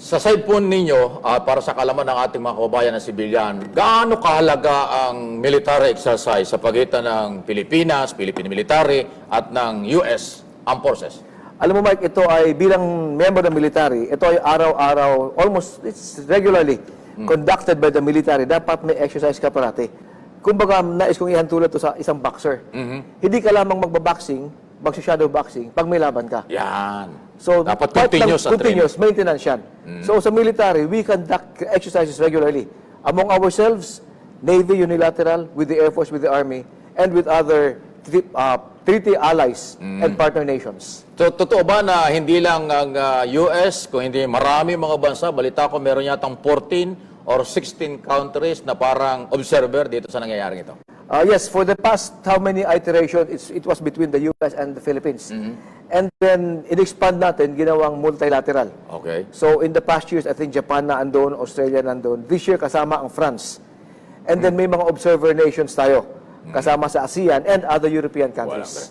Sa side po ninyo, ah, para sa kalaman ng ating mga kababayan na sibilyan, gaano kahalaga ang military exercise sa pagitan ng Pilipinas, Philippine Military, at ng US Armed Forces? Alam mo Mike, ito ay bilang member ng military, ito ay araw-araw, almost it's regularly conducted by the military. Dapat may exercise ka parati. Kumbaga, nais kong ihantulad to sa isang boxer. Hindi ka lamang magbaboxing, magsa-shadow boxing, pag may laban ka. Yan. So, Dapat part ng continuous continuous maintenance yan. So, sa military, we conduct exercises regularly. Among ourselves, Navy unilateral, with the Air Force, with the Army, and with other uh, treaty allies and partner nations. So, totoo ba na hindi lang ang ah, US, kung hindi marami mga bansa, balita ko meron yatang 14 or 16 countries na parang observer dito sa nangyayaring ito? Uh, yes, for the past how many iteration, it's, it was between the US and the Philippines. And then, in-expand natin, ginawang multilateral. Okay. So, in the past years, I think Japan na andon, Australia na andon. This year, kasama ang France. And then, may mga observer nations tayo, kasama sa ASEAN and other European countries.